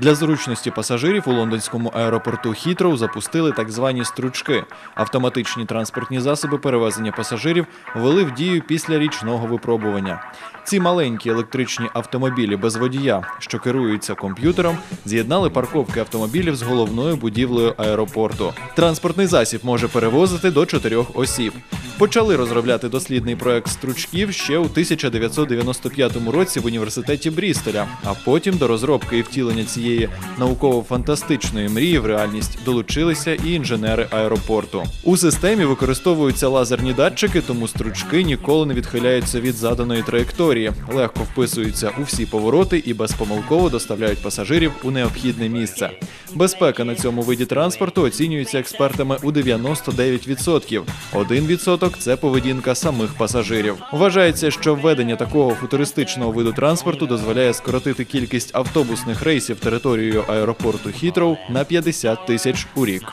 Для зручності пасажирів у лондонському аеропорту Хітроу запустили так звані стручки. Автоматичні транспортні засоби перевезення пасажирів ввели в дію після річного випробування. Ці маленькі електричні автомобілі без водія, що керуються комп'ютером, з'єднали парковки автомобілів з головною будівлею аеропорту. Транспортний засіб може перевозити до чотирьох осіб. Почали розробляти дослідний проект стручків ще у 1995 році в університеті Брістоля, а потім до розробки і втілення цієї науково-фантастичної мрії в реальність долучилися і інженери аеропорту. У системі використовуються лазерні датчики, тому стручки ніколи не відхиляються від заданої траєкторії, легко вписуються у всі повороти і безпомилково доставляють пасажирів у необхідне місце. Безпека на цьому виді транспорту оцінюється експертами у 99%. 1% – це поведінка самих пасажирів. Вважається, що введення такого футуристичного виду транспорту дозволяє скоротити кількість автобусних рейсів територією аеропорту Хітроу на 50 тисяч у рік.